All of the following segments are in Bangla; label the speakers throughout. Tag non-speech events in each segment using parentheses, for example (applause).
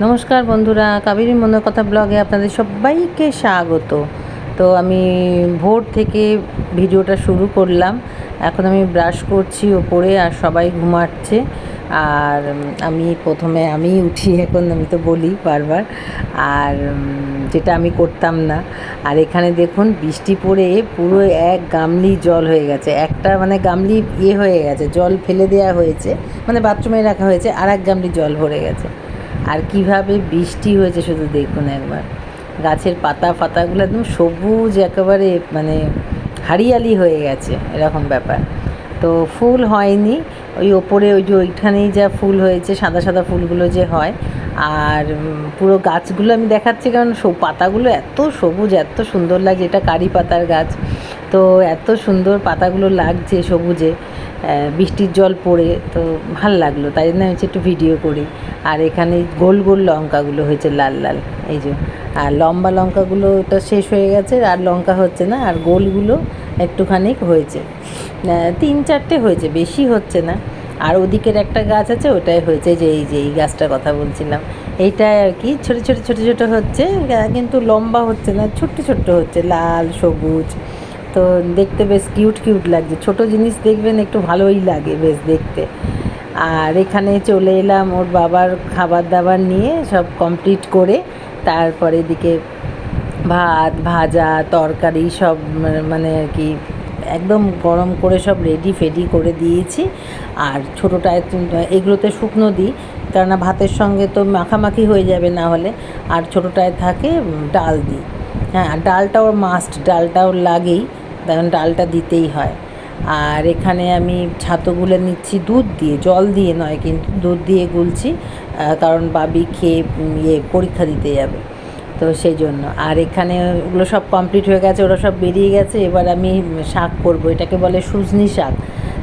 Speaker 1: নমস্কার বন্ধুরা, কাবেরী মনের কথা ব্লগে আপনাদের সবাইকে স্বাগত। তো আমি ভোর থেকে ভিডিওটা শুরু করলাম। এখন আমি ব্রাশ করছি ওপরে আর সবাই ঘুমাচ্ছে। আর আমি প্রথমে আমি উঠি, এখন আমি তো বলি বারবার। আর যেটা আমি করতাম না। আর এখানে দেখুন, বৃষ্টি পড়ে পুরো এক গামলি জল হয়ে গেছে। একটা মানে গামলি ইয়ে হয়ে গেছে, জল ফেলে দেওয়া হয়েছে। মানে বাথরুমে রাখা হয়েছে আর এক গামলি জল ভরে গেছে। আর কীভাবে বৃষ্টি হয়েছে শুধু দেখুন একবার। গাছের পাতা ফাতাগুলো একদম সবুজ একেবারে মানে হারিয়ালি হয়ে গেছে এরকম ব্যাপার। তো ফুল হয়নি, ওই ওপরে ওই যে ওইখানেই যা ফুল হয়েছে, সাদা সাদা ফুলগুলো যে হয়, আর পুরো গাছগুলো আমি দেখাচ্ছি কারণ সব পাতাগুলো এত সবুজ, এত সুন্দর লাগছে, এটা কারি পাতার গাছ। তো এত সুন্দর পাতাগুলো লাগছে সবুজে বৃষ্টির জল পড়ে, তো ভালো লাগল। তাই জন্য হচ্ছে একটু ভিডিও করি। আর এখানে গোল গোল লঙ্কাগুলো হয়েছে, লাল লাল, এই যে। আর লম্বা লঙ্কাগুলো ওটা শেষ হয়ে গেছে, আর লঙ্কা হচ্ছে না, আর গোলগুলো একটুখানি হয়েছে। তিন চারটে হয়েছে, বেশি হচ্ছে না। আর ওদিকের একটা গাছ আছে, ওটাই হয়েছে, যে এই যে এই গাছটার কথা বলছিলাম। এইটাই আর কি, ছোটো ছোটো ছোটো ছোটো হচ্ছে কিন্তু লম্বা হচ্ছে না, ছোট্ট ছোট্ট হচ্ছে, লাল, সবুজ। তো দেখতে বেশ কিউট কিউট লাগছে। ছোট জিনিস দেখবেন একটু ভালোই লাগে বেশ দেখতে। আর এখানে চলে এলাম ওর বাবার খাবার দাবার নিয়ে সব কমপ্লিট করে, তারপরে এদিকে ভাত, ভাজা, তরকারি সব মানে- আর কি একদম গরম করে সব রেডি ফেডি করে দিয়েছি। আর ছোটোটায় এগুলোতে শুকনো দিই, কেননা ভাতের সঙ্গে তো মাখামাখি হয়ে যাবে না হলে। আর ছোটোটায় থাকে ডাল দিই। হ্যাঁ আর ডালটা ওর মাস্ট ডালটাও লাগেই। কারণ ডালটা দিতেই হয়। আর এখানে আমি ছাতু গুলে নিচ্ছি, দুধ দিয়ে, জল দিয়ে নয় কিন্তু দুধ দিয়ে গুলছি কারণ বাবি খেয়ে ইয়ে পরীক্ষা দিতে যাবে। তো সেই জন্য। আর এখানে ওগুলো সব কমপ্লিট হয়ে গেছে, ওরা সব বেরিয়ে গেছে, এবার আমি শাক করব। এটাকে বলে সুজনি শাক।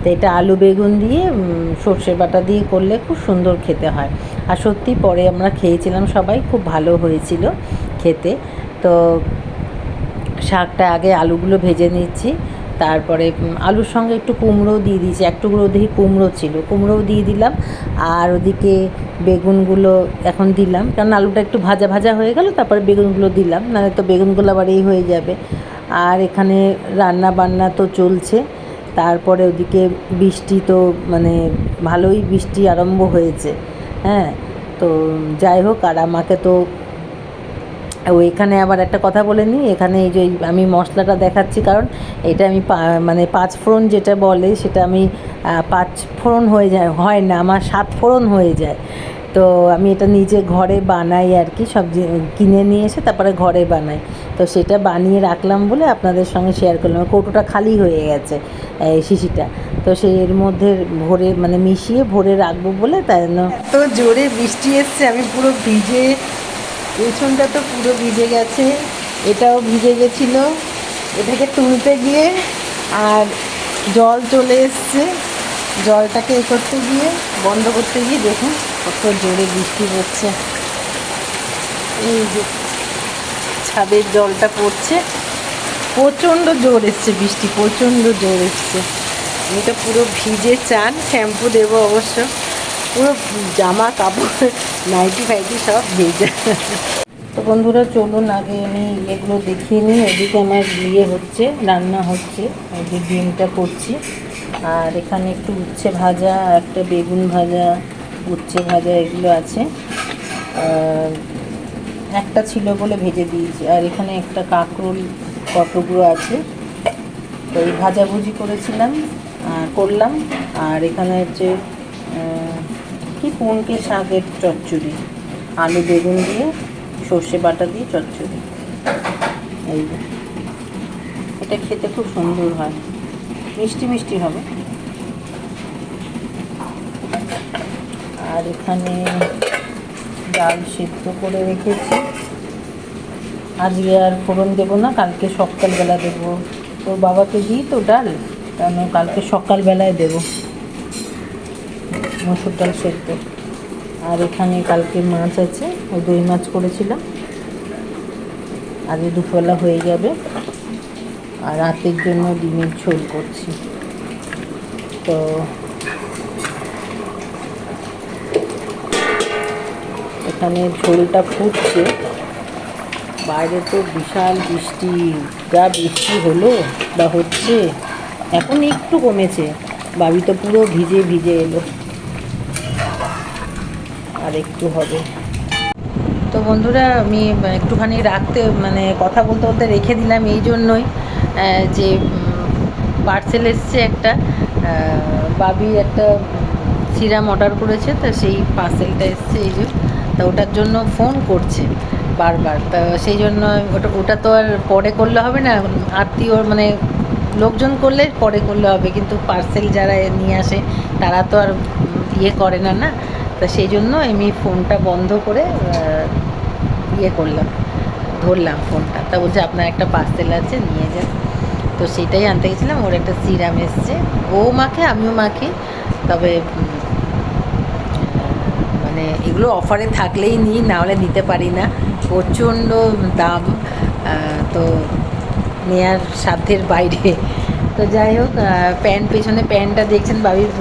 Speaker 1: তো এটা আলু বেগুন দিয়ে সর্ষে বাটা দিয়ে করলে খুব সুন্দর খেতে হয়। আর সত্যি পরে আমরা খেয়েছিলাম সবাই, খুব ভালো হয়েছিল খেতে। তো শাকটা আগে আলুগুলো ভেজে নিচ্ছি। তারপরে আলুর সঙ্গে একটু কুমড়োও দিয়ে দিয়েছি। এক টুকরো দেখি কুমড়ো ছিল। কুমড়োও দিয়ে দিলাম। আর ওদিকে বেগুনগুলো এখন দিলাম। কারণ আলুটা একটু ভাজা ভাজা হয়ে গেল, তারপরে বেগুনগুলো দিলাম। নাহলে তো বেগুনগুলো আবার এই হয়ে যাবে। আর এখানে রান্না বান্না তো চলছে। তারপরে ওদিকে বৃষ্টি তো মানে ভালোই বৃষ্টি আরম্ভ হয়েছে। হ্যাঁ তো যাই হোক, আর আমাকে তো এখানে আবার একটা কথা বলে নিই এখানে এই যে আমি মশলাটা দেখাচ্ছি, কারণ এটা আমি মানে পাঁচ ফোড়ন যেটা বলে সেটা আমি পাঁচ ফোড়ন হয়ে যায়, হয় না, আমার সাত ফোড়ন হয়ে যায়। তো আমি এটা নিজে ঘরে বানাই আর কি, সব কিনে নিয়ে এসে তারপরে ঘরে বানাই। তো সেটা বানিয়ে রাখলাম বলে আপনাদের সঙ্গে শেয়ার করলাম, কৌটোটা খালি হয়ে গেছে, এই শিশিটা তো সেই এর মধ্যে ভরে মানে মিশিয়ে ভরে রাখব বলে তাই জন্য এত জোরে বৃষ্টি এসছে, আমি পুরো ভিজে পেছনটা তো পুরো ভিজে গেছে, এটাও ভিজে গেছিল। এটাকে তুলতে গিয়ে আর জল চলে এসছে। জলটাকে এ করতে গিয়ে, বন্ধ করতে গিয়ে দেখুন কত জোরে বৃষ্টি পড়ছে এই যে ছাদের জলটা পড়ছে। প্রচণ্ড জোর এসছে বৃষ্টি, প্রচণ্ড জোর এসছে। তো পুরো ভিজে চান, শ্যাম্পু দেবো অবশ্য। পুরো জামা কাপড় নাইটি ফাইটি সব ভেজে তো বন্ধুরা, চলুন আগে আমি এগুলো দেখিয়ে নিই। এদিকে আমার বিয়ে হচ্ছে, রান্না হচ্ছে। যে ডিমটা করছি। আর এখানে একটু উচ্ছে ভাজা, একটা বেগুন ভাজা, উচ্ছে ভাজা, এগুলো আছে। একটা ছিল বলে ভেজে দিয়েছি। আর এখানে একটা কাঁকরোল কতগুলো আছে? তো এই ভাজাভুজি করেছিলাম করলাম। আর এখানে হচ্ছে কি পুনকে শাকের চচ্চড়ি। আলু বেগুন দিয়ে সর্ষে বাটা দিয়ে চচ্চড়ি। এই এটা খেতে খুব সুন্দর হয়। মিষ্টি মিষ্টি হবে। আর এখানে ডাল সেদ্ধ করে রেখেছি। আজকে আর ফোড়ন দেবো না, কালকে সকালবেলা দেবো। তোর বাবাকে দিই তো ডাল কারণ কালকে সকালবেলায় দেবো। মসুর ডাল সেদ্ধ। আর এখানে কালকে মাছ আছে, ওই দই মাছ করেছিলাম। আজকে দুপুরবেলা হয়ে যাবে। আর রাতের জন্য ডিমের ঝোল করছি। তো এখানে ঝোলটা ফুটছে। বাইরে তো বিশাল বৃষ্টি। যা বৃষ্টি হলো বা হচ্ছে, এখন একটু কমেছে। বাবি তো পুরো ভিজে ভিজে এলো। আর একটু হবে। তো বন্ধুরা, আমি একটুখানি রাখতে মানে কথা বলতে বলতে রেখে দিলাম এই জন্যই যে পার্সেল এসছে একটা বাবি একটা সিরাম অর্ডার করেছে, তো সেই পার্সেলটা এসছে এই যে, তা ওটার জন্য ফোন করছে বারবার। তা সেই জন্য ওটা ওটা তো আর পরে করলে হবে না আত্মীয় মানে লোকজন করলে পরে করলে হবে, কিন্তু পার্সেল যারা নিয়ে আসে, তারা তো আর ইয়ে করে না না। তা সেই জন্য আমি ফোনটা বন্ধ করে ইয়ে করলাম, ধরলাম ফোনটা। তা বলছে, আপনার একটা পার্সেল আছে, নিয়ে যান। তো সেটাই আনতে গেছিলাম, ওর একটা সিরাম এসছে। ও মাখে, আমিও মাখি। তবে মানে এগুলো অফারে থাকলেই নিই, না হলে নিতে পারি না। প্রচণ্ড দাম তো নেয়ার সাধ্যের বাইরে। তো যাই হোক প্যান্ট, পেছনে প্যান্টটা দেখছেন বাবির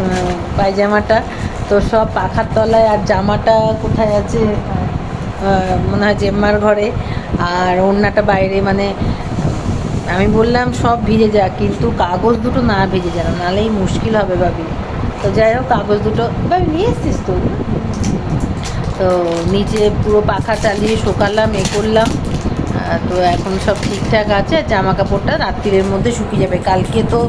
Speaker 1: পায়জামাটা। তো সব পাখার তলায় আর জামাটা কোথায় আছে? মনে হয় জেম্মার ঘরে। আর ওড়নাটা বাইরে মানে আমি বললাম সব ভিজে যাক, কিন্তু কাগজ দুটো না ভিজে যেন, নাহলেই মুশকিল হবে ভাবি। তো যাই হোক, কাগজ দুটো ভাবি, নিয়ে এসছিস তো? তো নিচে পুরো পাখা চালিয়ে শোকালাম, এ করলাম। তো এখন সব ঠিকঠাক আছে জামা কাপড়টা রাত্রির মধ্যে শুকিয়ে যাবে। কালকে তো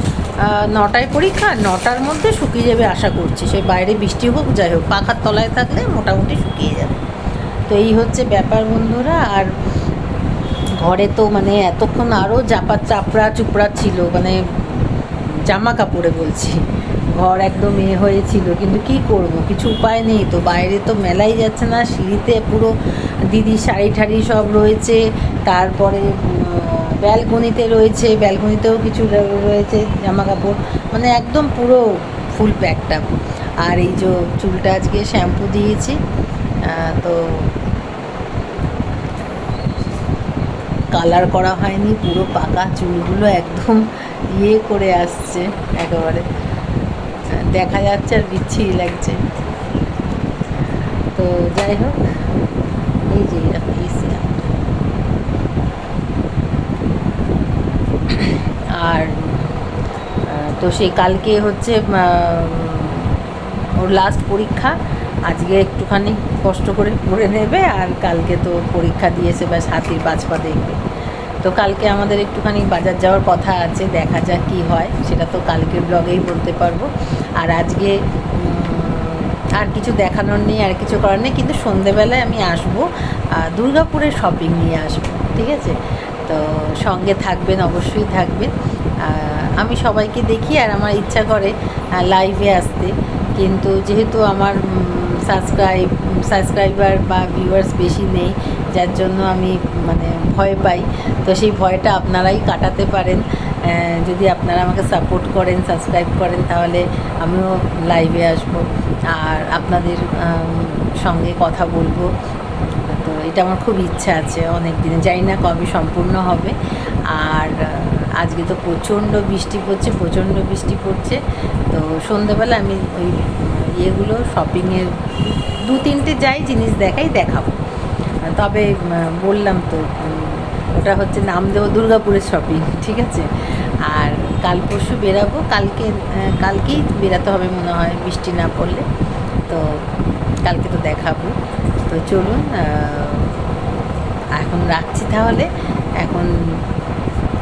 Speaker 1: নটায় পরীক্ষা, নটার মধ্যে শুকিয়ে যাবে আশা করছি। সে বাইরে বৃষ্টি হোক, যাই হোক, পাখার তলায় থাকলে মোটামুটি শুকিয়ে যাবে। তো এই হচ্ছে ব্যাপার বন্ধুরা, আর ঘরে তো মানে এতক্ষণ আরও চাপা চাপড়া চুপড়া ছিল মানে জামা কাপড়ে বলছি। ঘর একদম এ হয়েছিল কিন্তু কি করব? কিছু উপায় নেই তো, বাইরে তো মেলাই যাচ্ছে না, সিঁড়িতে পুরো দিদি শাড়ি ঠাড়ি সব রয়েছে, তারপরে ব্যালকনিতে রয়েছে, ব্যালকনিতেও কিছু রয়েছে জামা কাপড় মানে একদম পুরো ফুল প্যাকটা আর এই যে চুলটা আজকে শ্যাম্পু দিয়েছি তো কালার করা হয়নি, পুরো পাকা চুলগুলো একদম ইয়ে করে আসছে একেবারে। দেখা যাচ্ছে আর বিচ্ছিরি লাগছে। তো যাই হোক এই যে এসি আর তো সেই কালকে হচ্ছে ওর লাস্ট পরীক্ষা। আজকে একটুখানি কষ্ট করে পড়ে নেবে আর কালকে তো পরীক্ষা দিয়েছে, ব্যাস হাতির বাজপা দেখবে। তো কালকে আমাদের একটুখানি বাজার যাওয়ার কথা আছে, দেখা যাক কী হয়, সেটা তো কালকের ব্লগেই বলতে পারব। আর আজকে আর কিছু দেখানোর নেই আর কিছু করার নেই কিন্তু সন্ধেবেলায় আমি আসব আহ, দুর্গাপুরের শপিং নিয়ে আসব ঠিক আছে? তো সঙ্গে থাকবেন অবশ্যই থাকবেন। আমি সবাইকে দেখি আর আমার ইচ্ছা করে লাইভে আসতে। কিন্তু যেহেতু আমার সাবস্ক্রাইব সাবস্ক্রাইবার বা ভিউয়ার্স বেশি নেই যার জন্য আমি মানে ভয় পাই। তো সেই ভয়টা আপনারাই কাটাতে পারেন। যদি আপনারা আমাকে সাপোর্ট করেন সাবস্ক্রাইব করেন তাহলে আমিও লাইভে আসব। আর আপনাদের সঙ্গে কথা বলব। তো এটা আমার খুব ইচ্ছা আছে অনেক দিনে জানি না কবে সম্পূর্ণ হবে। আর আজকে তো প্রচণ্ড বৃষ্টি পড়ছে, প্রচণ্ড বৃষ্টি পড়ছে। তো সন্ধেবেলা আমি ওই ইয়েগুলো শপিংয়ের দু তিনটে যাই, জিনিস দেখাই, দেখাবো। তবে বললাম তো ওটা হচ্ছে নাম নামদেব দুর্গাপুরের শপিং, ঠিক আছে? আর কাল পরশু বেরাবো, কালকে কালকেই বেরাতে হবে মনে হয়, বৃষ্টি না পড়লে। তো কালকে তো দেখাবো। তো চলুন এখন রাখছি তাহলে। এখন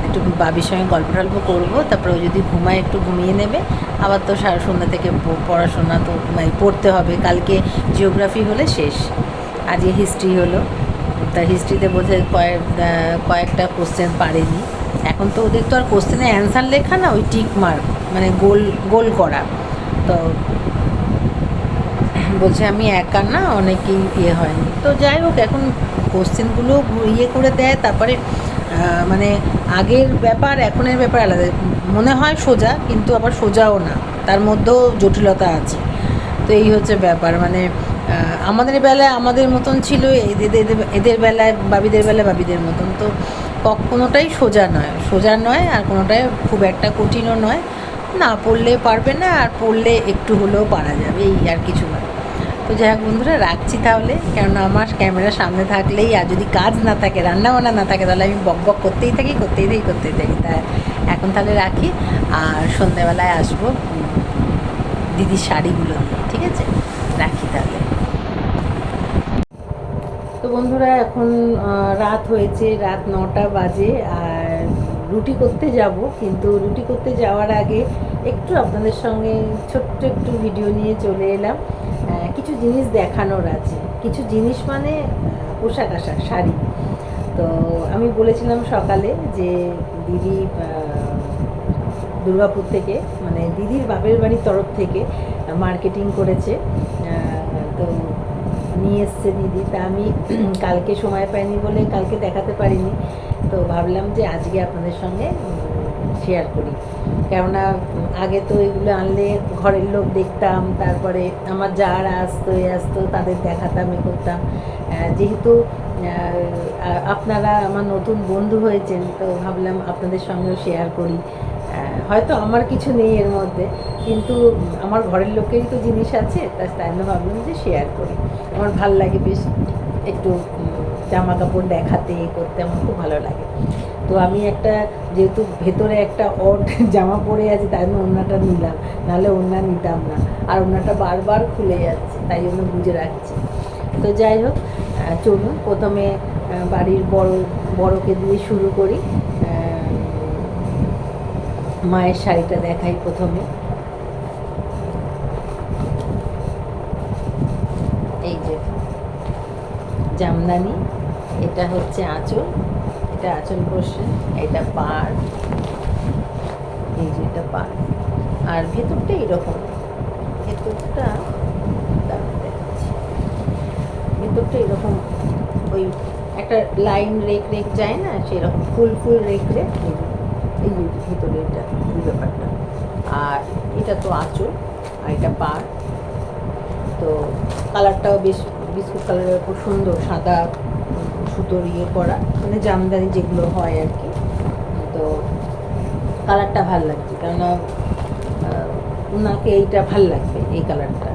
Speaker 1: একটু বাবির সঙ্গে গল্প টল্প করব, তারপরে ও যদি ঘুমায় একটু ঘুমিয়ে নেবে। আবার তো সারা সন্ধ্যা থেকে পড়াশোনা তো মানে পড়তে হবে। কালকে জিওগ্রাফি হলে শেষ। আজকে হিস্ট্রি হলো। তা হিস্ট্রিতে বোঝে কয়েক কয়েকটা কোশ্চেন পারেনি। এখন তো ওদের তো আর কোশ্চেনে অ্যান্সার লেখা না, ওই টিক মার্ক মানে গোল গোল করা। তো বলছে আমি একা না, অনেকেই ইয়ে হয়নি। তো যাই হোক, এখন কোশ্চেনগুলো ইয়ে করে দেয়, তারপরে মানে আগের ব্যাপার, এখনের ব্যাপার আলাদা। মনে হয় সোজা, কিন্তু আবার সোজাও না। তার মধ্যেও জটিলতা আছে। তো এই হচ্ছে ব্যাপার মানে আমাদের বেলায় আমাদের মতন ছিল এদের, এদের- বেলায় বাবিদের বেলায় বাবিদের মতন। তো কোনোটাই সোজা নয়। সোজা নয় আর কোনোটাই খুব একটা কঠিনও নয়। না পড়লে পারবে না, আর পড়লে একটু হলেও পারা যাবে, এই আর কিছু নয় তো যাই হোক বন্ধুরা, রাখছি তাহলে। কেননা আমার ক্যামেরার সামনে থাকলেই আর যদি কাজ না থাকে রান্না বান্না না থাকে, তাহলে আমি বক বক করতেই থাকি করতেই থাকি করতেই থাকি। তা এখন তাহলে রাখি। আর সন্ধ্যাবেলায় আসব দিদির শাড়িগুলো নিয়ে, ঠিক আছে? রাখি তাহলে। বন্ধুরা, এখন রাত হয়েছে, রাত নটা বাজে, আর রুটি করতে যাব, কিন্তু রুটি করতে যাওয়ার আগে একটু আপনাদের সঙ্গে ছোট্ট একটু ভিডিও নিয়ে চলে এলাম। কিছু জিনিস দেখানোর আছে। কিছু জিনিস মানে পোশাক আশাক, শাড়ি। তো আমি বলেছিলাম সকালে যে দিদি দুর্গাপুর থেকে মানে দিদির বাপের বাড়ির তরফ থেকে মার্কেটিং করেছে। নিয়ে এসছে দিদি। তা আমি (clears throat) কালকে সময় পাইনি বলে কালকে দেখাতে পারিনি। তো ভাবলাম যে আজকে আপনাদের সঙ্গে শেয়ার করি। কেননা আগে তো এগুলো আনলে ঘরের লোক দেখতাম, তারপরে আমার যারা আসতো, এ আসতো, তাদের দেখাতাম, এ করতাম। যেহেতু আপনারা আমার নতুন বন্ধু হয়েছেন, তো ভাবলাম আপনাদের সঙ্গেও শেয়ার করি। হয়তো আমার কিছু নেই এর মধ্যে, কিন্তু আমার ঘরের লোকেরই তো জিনিস আছে তাই তাই জন্য ভাবলাম যে শেয়ার করি। আমার ভালো লাগে বেশ একটু জামা কাপড় দেখাতে, করতে আমার খুব ভালো লাগে। তো আমি একটা, যেহেতু ভেতরে একটা অড (laughs) জামা পরে আছে, তাই জন্য ওড়নাটা নিলাম, নাহলে ওড়না নিতাম না। আর ওড়নাটা বারবার খুলে যাচ্ছে, তাই জন্য বুঝে রাখছি। তো যাই হোক চলুন, প্রথমে বাড়ির বড়, বড়কে দিয়ে শুরু করি। মায়ের শাড়িটা দেখাই প্রথমে। এই যে, জামদানি, এটা হচ্ছে আঁচল, এটা আঁচল বসে, এটা পাড়, এই যে এটা পাড়। আর ভেতরটা এরকম, ভেতরটা। ভেতরটা এরকম ওই একটা লাইন রেক রেক যায় না, সেরকম ফুল ফুল রেক রেক এই যে- ভিতরে এটা এই ব্যাপারটা। আর এটা তো আঁচল, আর এটা পাড়। তো কালারটাও বেশ বিস্কুট কালারের খুব সুন্দর সাদা সুতোর ইয়ে করা মানে জামদানি যেগুলো হয় আর কি। তো কালারটা ভালো লাগছে, কেননা ওনাকে এইটা ভালো লাগবে, এই কালারটা।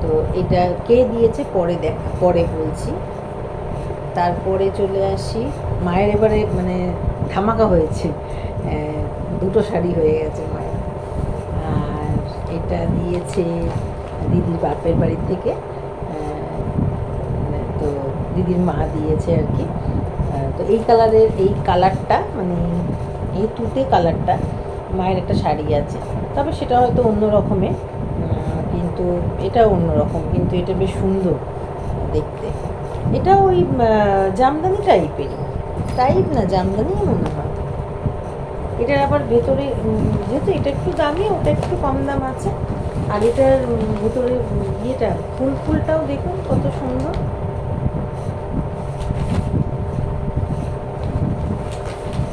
Speaker 1: তো এটা কে দিয়েছে পরে দেখা, পরে বলছি। তারপরে চলে আসি, মায়ের এবারে মানে ধামাকা হয়েছে। দুটো শাড়ি হয়ে গেছে মায়ের। আর এটা দিয়েছে দিদির বাপের বাড়ির থেকে। তো দিদির মা দিয়েছে আর কি। তো এই কালারের, এই কালারটা মানে এই তুতে কালারটা মায়ের একটা শাড়ি আছে। তবে সেটা হয়তো অন্য রকমের কিন্তু এটা অন্য রকম কিন্তু এটা বেশ সুন্দর দেখতে। এটা ওই জামদানি টাইপেরই টাইপ না, জামদানি মনে হয়। এটার আবার ভেতরে যেহেতু এটা একটু দামি, ওটা একটু কম দাম আছে। আর এটার ভেতরে ইয়েটা, ফুল, ফুলটাও দেখুন কত সুন্দর।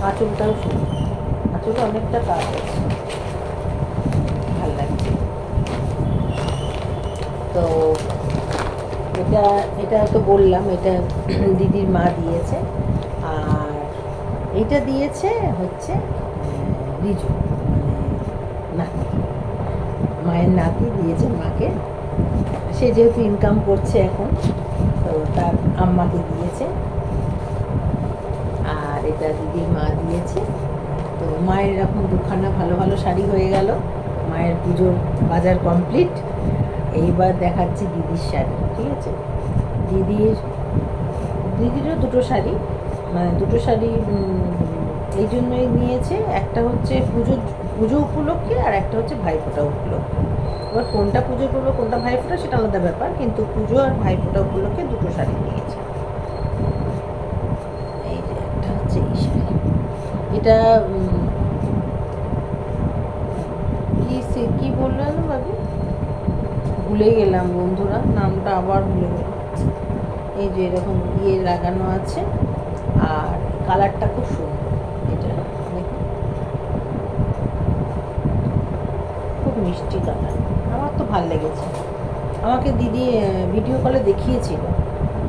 Speaker 1: আঁচলটাও সুন্দর। আঁচলে অনেকটা কাজ আছে। ভালো লাগছে। তো এটা এটা তো বললাম, এটা দিদির মা দিয়েছে। আর এটা দিয়েছে হচ্ছে রিজু মানে নাতি। মায়ের নাতি দিয়েছে মাকে। সে যেহেতু ইনকাম করছে এখন, তো তার আম্মাকে দিয়েছে। আর এটা দিদির মা দিয়েছে। তো মায়ের এরকম দুখানা ভালো ভালো শাড়ি হয়ে গেল। মায়ের পুজোর বাজার কমপ্লিট এইবার দেখাচ্ছি দিদির শাড়ি, ঠিক আছে? দিদির, দিদিরও দুটো শাড়ি মানে দুটো শাড়ি এই জন্যই নিয়েছে। একটা হচ্ছে পুজো পুজো উপলক্ষে আর একটা হচ্ছে ভাইফোঁটা উপলক্ষে। এবার কোনটা পুজো করব, কোনটা ভাইফোঁটা সেটা আলাদা ব্যাপার, কিন্তু পুজো আর ভাইফোঁটা উপলক্ষে দুটো শাড়ি নিয়েছে। এই যে একটা হচ্ছে এই এটা কি সে- কি বললেন বাবু? ভুলে গেলাম বন্ধুরা, নামটা আবার ভুলে গেলাম। এই যে এরকম ইয়ে লাগানো আছে, আর কালারটা খুব সুন্দর। এটা খুব মিষ্টি কালার আমার তো ভালো লেগেছে। আমাকে দিদি ভিডিও কলে দেখিয়েছিল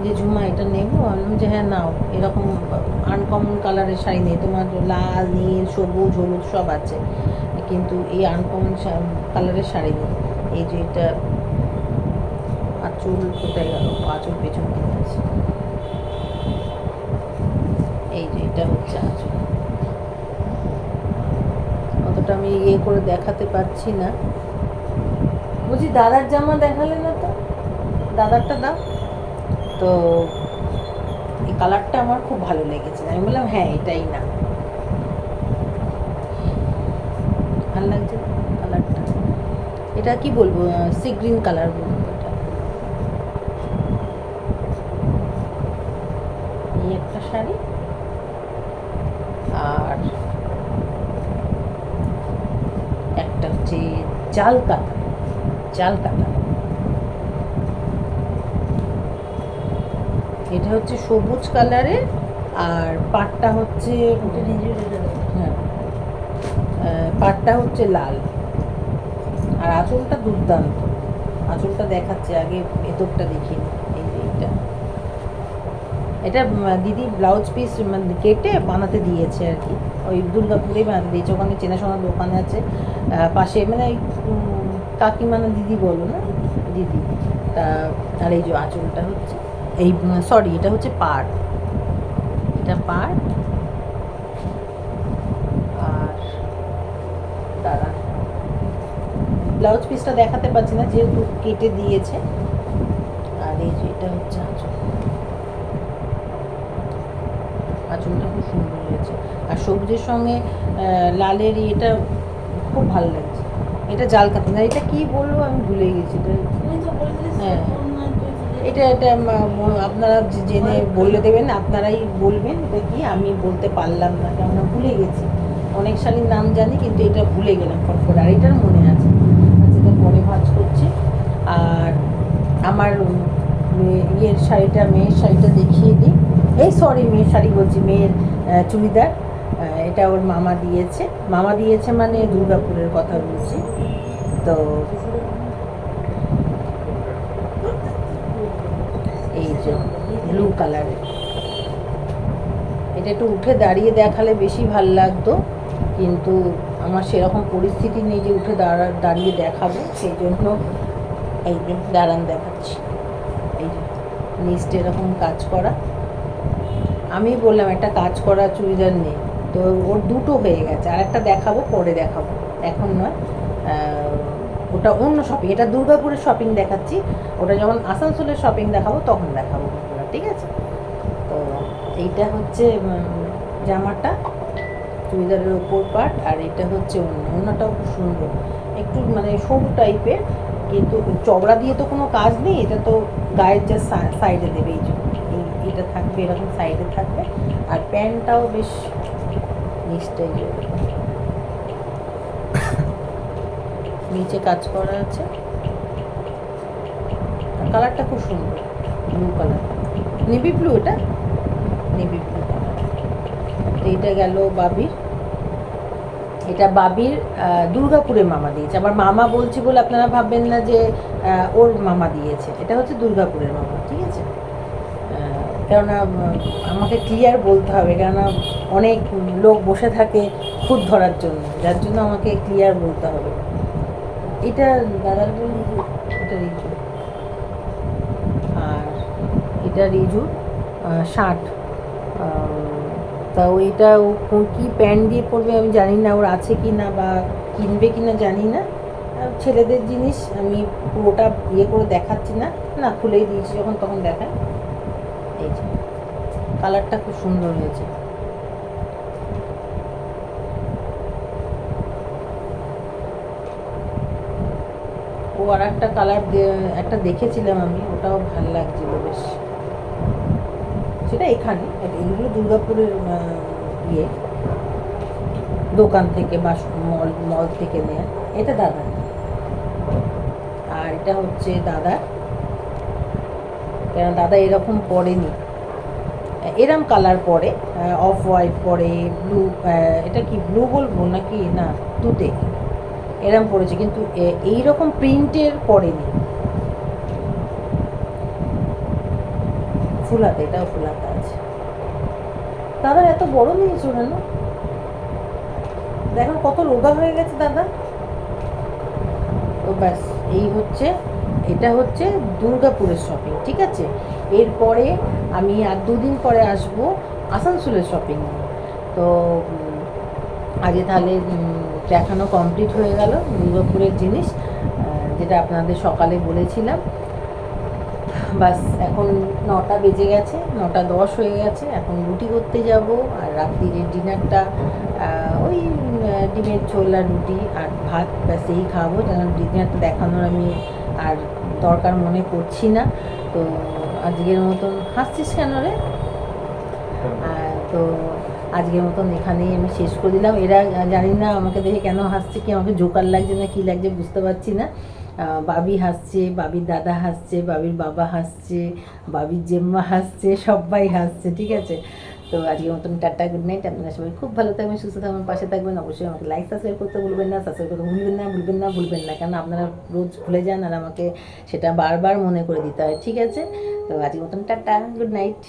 Speaker 1: যে, ঝুমা, এটা নেব? বললাম যে হ্যাঁ নাও। এরকম আনকমন কালারের শাড়ি নেই। তোমার লাল, নীল, সবুজ, হলুদ সব আছে। কিন্তু এই আনকমন কালারের শাড়ি নেই। এই যে, এটা আঁচল কোথায় গেল? আঁচল পেছন দিকে আছে। এই যে, এটা হচ্ছে অতটা আমি ইয়ে করে দেখাতে পারছি না। বলছি দাদার জামা দেখালে না তো? দাদারটা দাও। তো এই কালারটা আমার খুব ভালো লেগেছে। আমি বললাম হ্যাঁ এটাই না। ভালো লাগছে কালারটা। এটা কি বলব? সি গ্রিন কালার বলব এটা এই একটা শাড়ি আর একটা হচ্ছে জাল কাটা চাল কাটা। এটা হচ্ছে সবুজ কালারে, আর পাটটা হচ্ছে হ্যাঁ পাটটা হচ্ছে লাল। আর আঁচলটা দুর্দান্ত। আঁচলটা দেখাচ্ছে, আগে ভেতরটা দেখিনি এটা দিদি ব্লাউজ পিস কেটে বানাতে দিয়েছে আর কি। ওই দুর্গাপুরেই বানাতে দিয়েছে ওখানে চেনাশোনা দোকান আছে। পাশে মানে ওই উম, কাকিমা না দিদি বলো না? দিদি। তা আর এই যে আঁচলটা হচ্ছে এই সরি এটা হচ্ছে পাড়। এটা পাড়। আর ব্লাউজ পিসটা দেখাতে পারছি না যেহেতু কেটে দিয়েছে। আর এই যে এটা হচ্ছে আঁচল। আঁচলটা খুব সুন্দর হয়েছে। আর সবুজের সঙ্গে লালের এটা খুব ভালো লাগছে। এটা জাল কাতা না এটা কি বলব আমি ভুলে গেছি। এটা হ্যাঁ। এটা এটা আপনারা জেনে বলে দেবেন আপনারাই বলবেন। এটা কি? আমি বলতে পারলাম না কেননা ভুলে গেছি। অনেক শাড়ির নাম জানি কিন্তু এটা ভুলে গেলাম ফট করে আর এটার মনে আছে। আচ্ছা এটা পরে ভাজ করছি। আর আমার ইয়ের শাড়িটা মেয়ের শাড়িটা দেখিয়ে দিই। এই সরি মেয়ের শাড়ি বলছি, মেয়ের চুড়িদার। এটা ওর মামা দিয়েছে। মামা দিয়েছে মানে দুর্গাপুরের কথা বলছি। তো এই যে ব্লু কালারের এটা একটু উঠে দাঁড়িয়ে দেখালে বেশি ভালো লাগতো, কিন্তু আমার সেরকম পরিস্থিতি নেই যে উঠে দাঁড়া, দাঁড়িয়ে দেখাবো, সেই জন্য এই যে, দাঁড়ান দেখাচ্ছি। এই যে নিচটা এরকম কাজ করা। আমি বললাম, একটা কাজ করা চুড়িদার নেই। তো ওর দুটো হয়ে গেছে। আর একটা দেখাবো, পরে দেখাবো। এখন নয় ওটা অন্য শপিং এটা দুর্গাপুরের শপিং দেখাচ্ছি। ওটা যখন আসানসোলের শপিং দেখাবো, তখন দেখাবো ঠিক আছে? তো এইটা হচ্ছে জামাটা, চুড়িদারের ওপর পার্ট আর এটা হচ্ছে অন্য। অন্যটাও খুব সুন্দর। একটু মানে সরু টাইপের কিন্তু চওড়া দিয়ে তো কোনো কাজ নেই, এটা তো গায়ের যা সাইডে দেবে এই যে এই এটা থাকবে, এরকম সাইডে থাকবে। আর প্যান্টটাও বেশ নিচটাই নিচে কাজ করা আছে। কালারটা খুব সুন্দর ব্লু কালার নেভি ব্লু এটা? নেভি ব্লু তো এটা গেল বাবির। এটা বাবির দুর্গাপুরের মামা দিয়েছে। আবার মামা বলছি বলে আপনারা ভাববেন না যে ওর মামা দিয়েছে। এটা হচ্ছে দুর্গাপুরের মামা, ঠিক আছে? কেননা আমাকে ক্লিয়ার বলতে হবে, কেননা অনেক লোক বসে থাকে খুদ ধরার জন্য, যার জন্য আমাকে ক্লিয়ার বলতে হবে। এটা দাদার এটা রিজু। আর এটা রিজু ষাট। তা ওইটা ও কী প্যান্ট দিয়ে পরবে আমি জানি না, ওর আছে কি না বা কিনবে কি না জানি না। ছেলেদের জিনিস আমি পুরোটা ইয়ে করে দেখাচ্ছি না না খুলেই দিয়েছি, যখন তখন দেখায়। কালারটা খুব সুন্দর হয়েছে। ও আর একটা কালার একটা দেখেছিলাম আমি, ওটাও ভালো লাগছিল বেশ। সেটা এখানে এগুলো দুর্গাপুরের ইয়ে দোকান থেকে বা মল মল থেকে নেয়া। এটা দাদা আর এটা হচ্ছে দাদা কেন দাদা এরকম পরেনি। এরম কালার পরে অফ হোয়াইট পরে ব্লু এটা কি ব্লু বলব নাকি? না তুতে এরম পড়েছে কিন্তু এই রকম প্রিন্টের পরেনি। ফুলাতে, এটাও ফুলাতে আছে। দাদার এত বড় নিয়েছো কেন? দেখো কত রোগা হয়ে গেছে দাদা। তো ব্যাস, এই হচ্ছে, এটা হচ্ছে দুর্গাপুরের শপিং ঠিক আছে? এরপরে আমি আর দুদিন পরে আসব আসানসোলের শপিং তো আগে তাহলে দেখানো কমপ্লিট হয়ে গেল দুর্গাপুরের জিনিস যেটা আপনাদের সকালে বলেছিলাম। বাস, এখন নটা বেজে গেছে, নটা দশ হয়ে গেছে, এখন রুটি করতে যাব আর রাত্রির ডিনারটা ওই ডিমের ঝোল আর রুটি আর ভাত, ব্যাস এই খাব। যেন ডিনারটা দেখানোর আমি আর দরকার মনে করছি না। তো আজকের মতন হাসছিস কেন রে? তো আজকের মতন এখানেই আমি শেষ করে দিলাম। এরা জানি না আমাকে দেখে কেন হাসছে কি আমাকে জোকার লাগছে না কি লাগছে বুঝতে পারছি না। বাবি হাসছে বাবির দাদা হাসছে বাবির বাবা হাসছে বাবির জেম্মা হাসছে সবাই হাসছে ঠিক আছে? তো আজকের মতন টাটা গুড নাইট আপনারা সবাই খুব ভালো থাকবেন, সুস্থ থাকবেন, পাশে থাকবেন। অবশ্যই আমাকে লাইক সাবস্ক্রাইব করতে ভুলবেন না সাবস্ক্রাইব করতে ভুলবেন না ভুলবেন না ভুলবেন না। কেন আপনারা রোজ ভুলে যান আর আমাকে সেটা বারবার মনে করে দিতে হয়, ঠিক আছে? তো আজকে মতন টাটা গুড নাইট